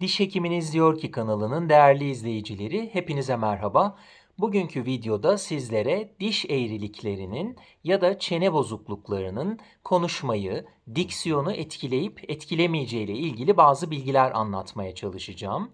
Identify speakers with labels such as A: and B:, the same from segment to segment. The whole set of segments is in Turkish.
A: Diş Hekiminiz Diyor Ki kanalının değerli izleyicileri hepinize merhaba. Bugünkü videoda sizlere diş eğriliklerinin ya da çene bozukluklarının konuşmayı, diksiyonu etkileyip etkilemeyeceği ile ilgili bazı bilgiler anlatmaya çalışacağım.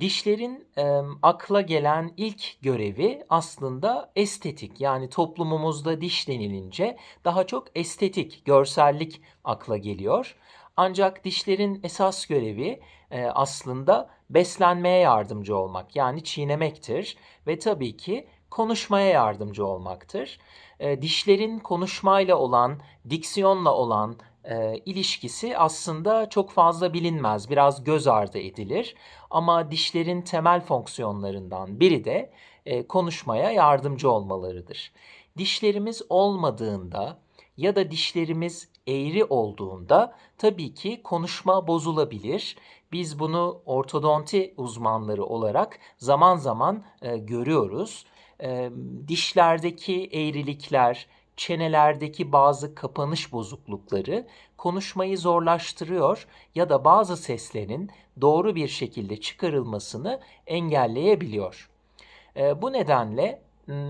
A: Dişlerin e, akla gelen ilk görevi aslında estetik. Yani toplumumuzda diş denilince daha çok estetik, görsellik akla geliyor. Ancak dişlerin esas görevi e, aslında beslenmeye yardımcı olmak yani çiğnemektir ve tabii ki konuşmaya yardımcı olmaktır. E, dişlerin konuşmayla olan, diksiyonla olan e, ilişkisi aslında çok fazla bilinmez, biraz göz ardı edilir. Ama dişlerin temel fonksiyonlarından biri de e, konuşmaya yardımcı olmalarıdır. Dişlerimiz olmadığında ya da dişlerimiz eğri olduğunda tabii ki konuşma bozulabilir. Biz bunu ortodonti uzmanları olarak zaman zaman e, görüyoruz. E, dişlerdeki eğrilikler, çenelerdeki bazı kapanış bozuklukları konuşmayı zorlaştırıyor ya da bazı seslerin doğru bir şekilde çıkarılmasını engelleyebiliyor. E, bu nedenle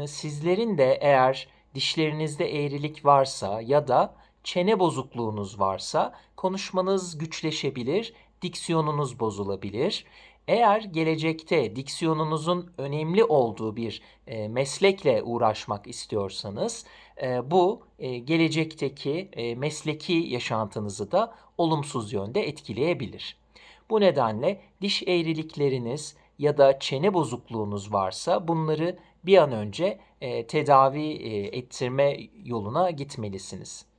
A: sizlerin de eğer dişlerinizde eğrilik varsa ya da çene bozukluğunuz varsa konuşmanız güçleşebilir, diksiyonunuz bozulabilir. Eğer gelecekte diksiyonunuzun önemli olduğu bir e, meslekle uğraşmak istiyorsanız e, bu e, gelecekteki e, mesleki yaşantınızı da olumsuz yönde etkileyebilir. Bu nedenle diş eğrilikleriniz ya da çene bozukluğunuz varsa bunları bir an önce e, tedavi e, ettirme yoluna gitmelisiniz.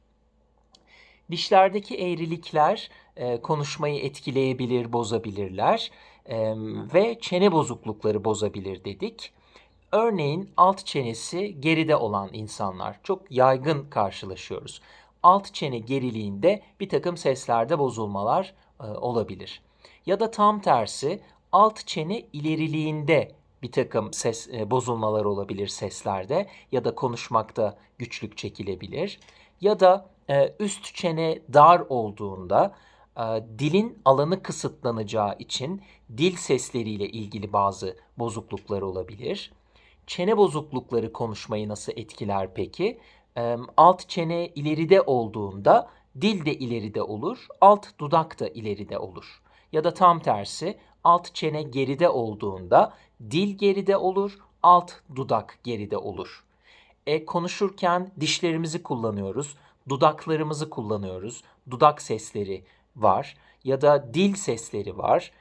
A: Dişlerdeki eğrilikler e, konuşmayı etkileyebilir, bozabilirler e, ve çene bozuklukları bozabilir dedik. Örneğin alt çenesi geride olan insanlar çok yaygın karşılaşıyoruz. Alt çene geriliğinde bir takım seslerde bozulmalar e, olabilir. Ya da tam tersi alt çene ileriliğinde bir takım ses e, bozulmalar olabilir seslerde ya da konuşmakta güçlük çekilebilir. Ya da e, üst çene dar olduğunda e, dilin alanı kısıtlanacağı için dil sesleriyle ilgili bazı bozukluklar olabilir. Çene bozuklukları konuşmayı nasıl etkiler peki? E, alt çene ileride olduğunda dil de ileride olur, alt dudak da ileride olur. Ya da tam tersi alt çene geride olduğunda dil geride olur, alt dudak geride olur. E, konuşurken dişlerimizi kullanıyoruz, dudaklarımızı kullanıyoruz, dudak sesleri var ya da dil sesleri var.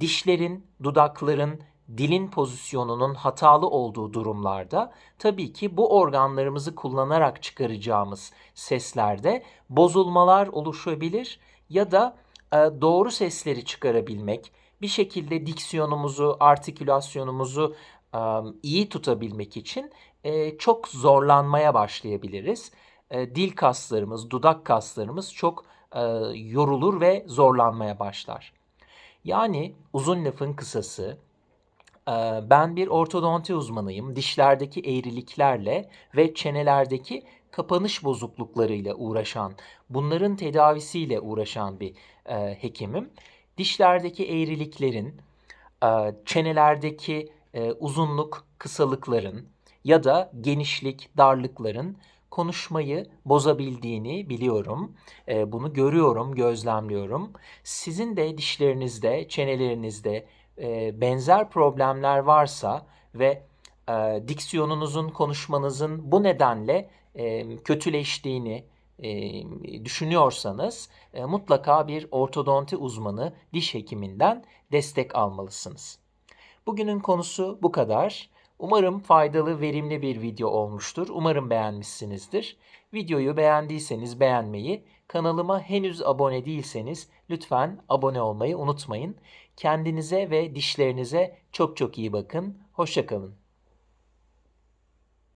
A: Dişlerin, dudakların, dilin pozisyonunun hatalı olduğu durumlarda tabii ki bu organlarımızı kullanarak çıkaracağımız seslerde bozulmalar oluşabilir ya da doğru sesleri çıkarabilmek, bir şekilde diksiyonumuzu, artikülasyonumuzu iyi tutabilmek için çok zorlanmaya başlayabiliriz. E, dil kaslarımız, dudak kaslarımız çok e, yorulur ve zorlanmaya başlar. Yani uzun lafın kısası, e, ben bir ortodonti uzmanıyım. Dişlerdeki eğriliklerle ve çenelerdeki kapanış bozukluklarıyla uğraşan, bunların tedavisiyle uğraşan bir e, hekimim. Dişlerdeki eğriliklerin, e, çenelerdeki e, uzunluk, kısalıkların ya da genişlik, darlıkların konuşmayı bozabildiğini biliyorum. E, bunu görüyorum, gözlemliyorum. Sizin de dişlerinizde, çenelerinizde benzer problemler varsa ve diksiyonunuzun, konuşmanızın bu nedenle kötüleştiğini, e, düşünüyorsanız e, mutlaka bir ortodonti uzmanı, diş hekiminden destek almalısınız. Bugünün konusu bu kadar. Umarım faydalı, verimli bir video olmuştur. Umarım beğenmişsinizdir. Videoyu beğendiyseniz beğenmeyi, kanalıma henüz abone değilseniz lütfen abone olmayı unutmayın. Kendinize ve dişlerinize çok çok iyi bakın. Hoşçakalın.